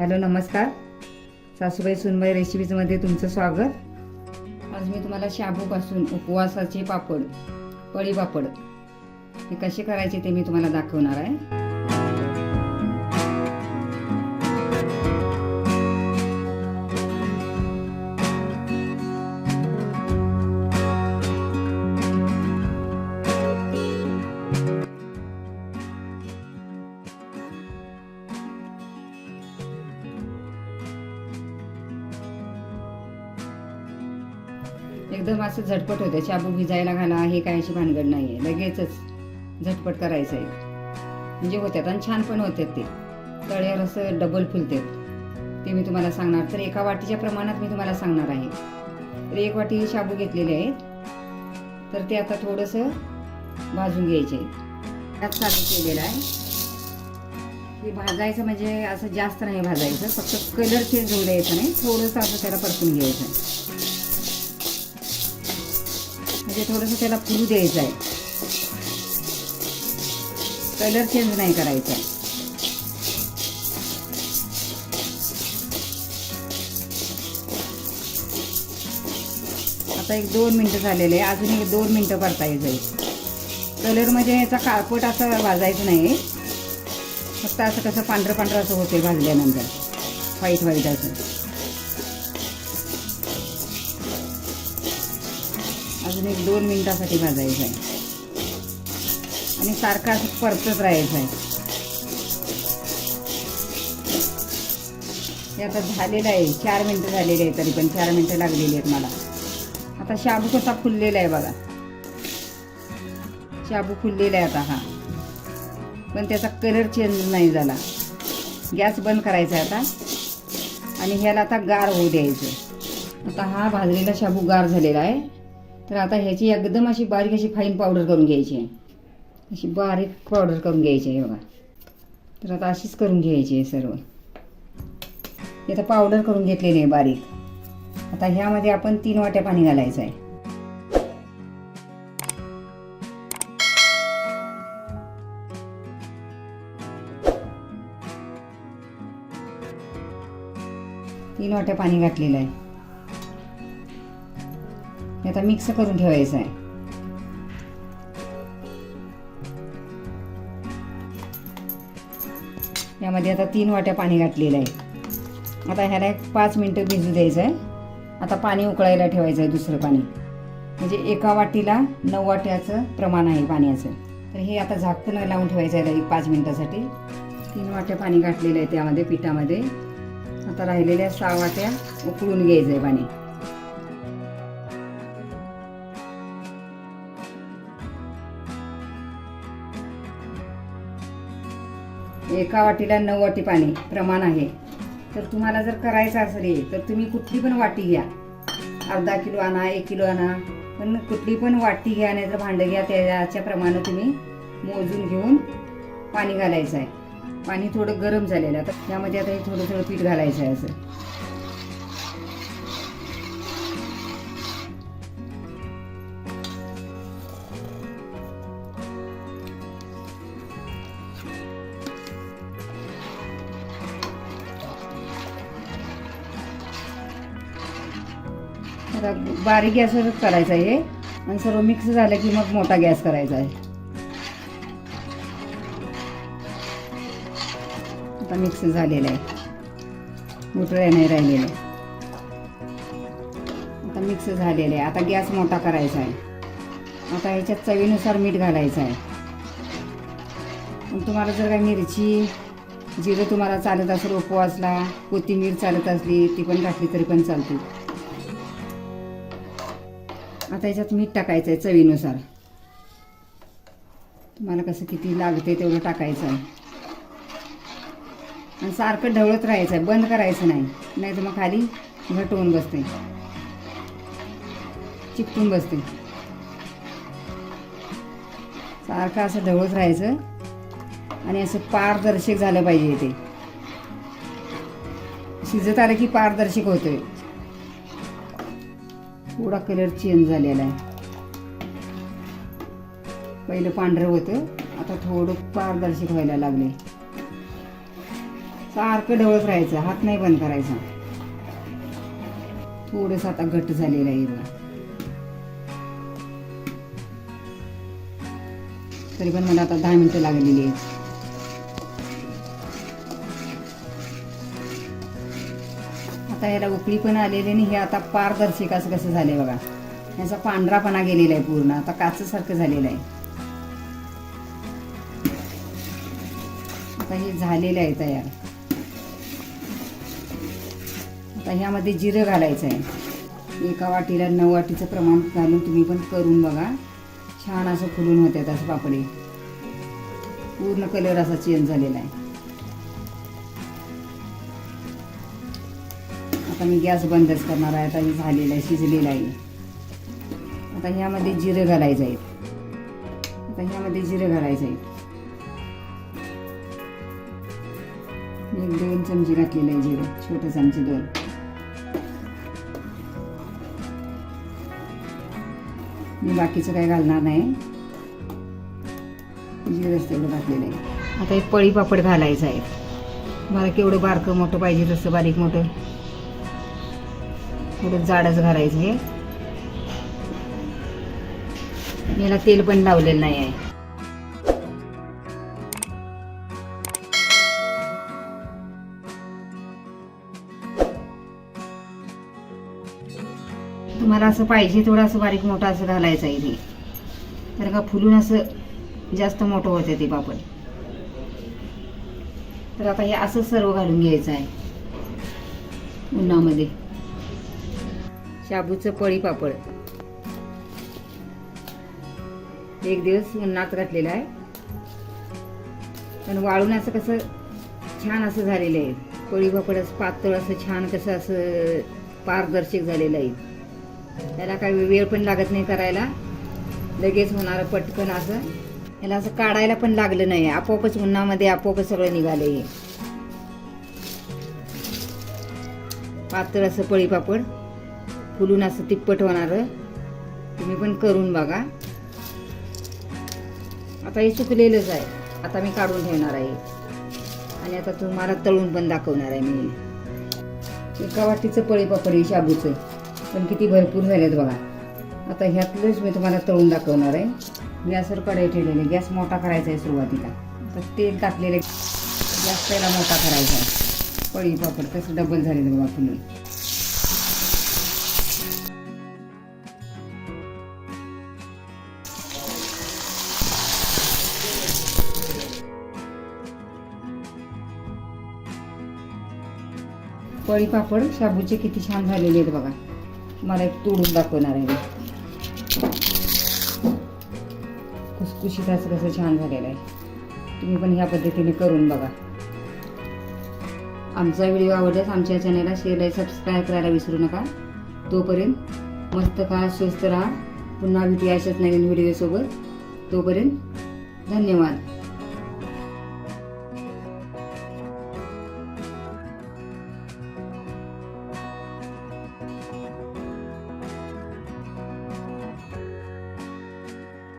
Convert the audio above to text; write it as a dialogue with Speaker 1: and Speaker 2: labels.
Speaker 1: Hello नमस्कार. सासूबाई सुनबाई रेसिपीजमध्ये तुमचं स्वागत. आज मी तुम्हाला शाबूपासून उपवासाचे पापड पळी पापड हे कसे करायचे ते मी तुम्हाला दाखवणार आहे. एकदम असं झटपट होतं. शाबू भिजायला घाला हे काय अशी भानगड नाही आहे लगेचच झटपट करायचं आहे म्हणजे होत्यात आणि छान पण होतात ते. तळ्यावर असं डबल फुलतात. ते मी तुम्हाला सांगणार. तर एका वाटीच्या प्रमाणात मी तुम्हाला सांगणार आहे. तर एक वाटी शाबू घेतलेले आहेत. तर ते आता थोडंसं भाजून घ्यायचे आहेत. त्यात चालू केलेलं आहे. हे भाजायचं म्हणजे असं जास्त नाही भाजायचं. फक्त कलर चेंज होऊ द्यायचं नाही. थोडंसं असं त्याला परतून घ्यायचं. म्हणजे थोडंसं त्याला फुलू द्यायचं आहे. कलर चेंज नाही करायचा. आहे आता एक दोन मिनटं झालेले आहे. अजून एक दोन मिनटं परतायचं जाईल कलर म्हणजे याचा काळपट असं भाजायचं नाही. फक्त असं कसं पांढरं पांढरं असं होते भाजल्यानंतर. व्हाईट व्हाईट असं. अजून एक दोन मिनिटासाठी भाजायचं आहे. आणि सारखा असं परतत राहायचं आहे. हे आता झालेलं आहे. चार मिनटं झालेली आहे तरी पण चार मिनटं लागलेली आहेत मला. आता शाबू कसा फुललेला आहे बघा. शाबू फुललेला आहे आता हा. पण त्याचा कलर चेंज नाही झाला. गॅस बंद करायचा आहे आता. आणि ह्याला आता गार होऊ द्यायचं. आता हा भाजलेला शाबू गार झालेला आहे. तर आता ह्याची एकदम अशी बारीक अशी फाईन पावडर करून घ्यायची आहे. अशी बारीक पावडर करून घ्यायची आहे बघा. तर आता अशीच करून घ्यायची आहे सर्व. हे आता पावडर करून घेतलेली आहे बारीक. आता ह्यामध्ये आपण तीन वाट्या पाणी घालायचं आहे. तीन वाट्या पाणी घातलेलं आहे. आता मिक्स करून ठेवायचं आहे. यामध्ये आता तीन वाट्या पाणी घातलेलं आहे. आता ह्याला एक पाच मिनटं भिजू द्यायचं आहे. आता पाणी उकळायला ठेवायचं आहे दुसरं पाणी. म्हणजे एका वाटीला नऊ वाट्याचं प्रमाण आहे पाण्याचं. तर हे आता झाकून लावून ठेवायचं आहे एक पाच मिनटासाठी. तीन वाट्या पाणी घातलेलं आहे त्यामध्ये पिठामध्ये. आता राहिलेल्या सहा वाट्या उकळून घ्यायचं आहे पाणी. एका वाटीला नऊ वाटी पाणी प्रमाण आहे. तर तुम्हाला जर करायचं असेल तर तुम्ही कुठली पण वाटी घ्या. अर्धा किलो आणा एक किलो आणा पण कुठली पण वाटी घ्या नाही तर भांडं घ्या त्याच्या प्रमाणे तुम्ही मोजून घेऊन पाणी घालायचं आहे. पाणी थोडं गरम झालेलं आहे. तर त्यामध्ये आता हे थोडं थोडं पीठ घालायचं आहे असं. आता बारीक गॅसवरच करायचं आहे हे. आणि सर्व मिक्स झालं की मग मोठा गॅस करायचा आहे. आता मिक्स झालेलं आहे. मोठं नाही राहिलेलं आहे. आता मिक्स झालेलं आहे. आता गॅस मोठा करायचा आहे. आता ह्याच्यात चवीनुसार मीठ घालायचं आहे. मग तुम्हाला जर काही मिरची जिरं तुम्हाला चालत असेल उपवासला कोथिंबीर चालत असली ती पण घातली तरी पण चालते. आता याच्यात मीठ टाकायचं आहे चवीनुसार. तुम्हाला कसं किती लागते तेवढं टाकायचं आहे. आणि सारखं ढवळत राहायचं आहे बंद करायचं नाही. नाही तर मग खाली घटवून बसते चिपटून बसते सारखं असं ढवळत राहायचं. आणि असं पारदर्शक झालं पाहिजे ते. शिजत आलं की पारदर्शक होतोय. थोडा कलर चेंज झालेला आहे. पहिलं पांढरं होतं. आता थोडं पारदर्शक व्हायला लागले सारखं ढवळत राहायचं. हात नाही बंद करायचा. थोडस आता घट्ट झालेलं आहे बघा. तरी पण मला आता दहा मिनिटं लागलेली आहेत. आता याला उकळी पण आलेली आणि हे आता पारदर्शक असं कसं झालंय बघा. याचा पांढरापणा गेलेला आहे पूर्ण. आता काचसारखं झालेलं आहे. आता हे झालेलं आहे तयार. आता ह्यामध्ये जिरं घालायचं आहे. एका वाटीला नऊ वाटीचं प्रमाण घालून तुम्ही पण करून बघा. छान असं फुलून होते असं पापडे. पूर्ण कलर असा चेंज झालेला आहे. आता मी गॅस बंदच करणार आहे. आता हे झालेलं आहे शिजलेलं आहे. आता ह्यामध्ये जिरं घालायचं आहे. आता ह्यामध्ये जिरं घालायचं आहे. मी एक दोन चमचे घातलेलं आहे जिरं छोटे चमचे दोन. मी बाकीचं काही घालणार नाही. जिरंच तेवढं घातलेलं आहे. आता एक पळी पापड घालायचं आहे. मला केवढं बारकं मोठं पाहिजे तसं बारीक मोठं. थोडं जाडच घालायचं. हे याला तेल पण लावलेलं नाही आहे. तुम्हाला असं पाहिजे थोडं असं बारीक मोठं असं घालायचं आहे ते. तर का फुलून असं जास्त मोठं होतं ते पापड. तर आता हे असं सर्व घालून घ्यायचं आहे. उन्हामध्ये. शाबूचं पळी पापड. एक दिवस उन्हात घातलेलं आहे. पण वाळून असं कसं छान असं झालेलं आहे. पळी पापड असं पातळ असं छान कसं असं पारदर्शक झालेलं आहे. त्याला काही वेळ पण लागत नाही करायला. लगेच होणारं पटकन असं. याला असं काढायला पण लागलं नाही. आपोआपच उन्हामध्ये आपोआपच सगळं निघालं हे. पातळ असं पळी पापड. फुलून असं तिप्पट होणारं. तुम्ही पण करून बघा. आता हे चुकलेलंच आहे. आता मी काढून ठेवणार आहे. आणि आता तुम्हाला तळून पण दाखवणार आहे मी. एका वाटीचं पळी पापड आहे शाबूचं. पण किती भरपूर झालेत बघा. आता ह्यातलंच मी तुम्हाला तळून दाखवणार आहे. गॅसवर कढाई ठेवलेली. गॅस मोठा करायचा आहे सुरुवातीला. तर तेल टाकलेलं गॅस पहिला मोठा करायचा आहे. पळी पापड कसं डबल झालेलं बघा फुलून. पळी पापड शाबूचे किती छान झालेले आहेत बघा. मला एक तोडून दाखवणार आहे कुसकुशीत असं कसं छान झालेलं आहे. तुम्ही पण ह्या पद्धतीने करून बघा. आमचा व्हिडिओ आवडल्यास आमच्या चॅनलला शेअर आणि सबस्क्राईब करायला विसरू नका. तोपर्यंत मस्त खा स्वस्त राहा. पुन्हा भेटूया अशाच नवीन व्हिडिओसोबत. तोपर्यंत धन्यवाद.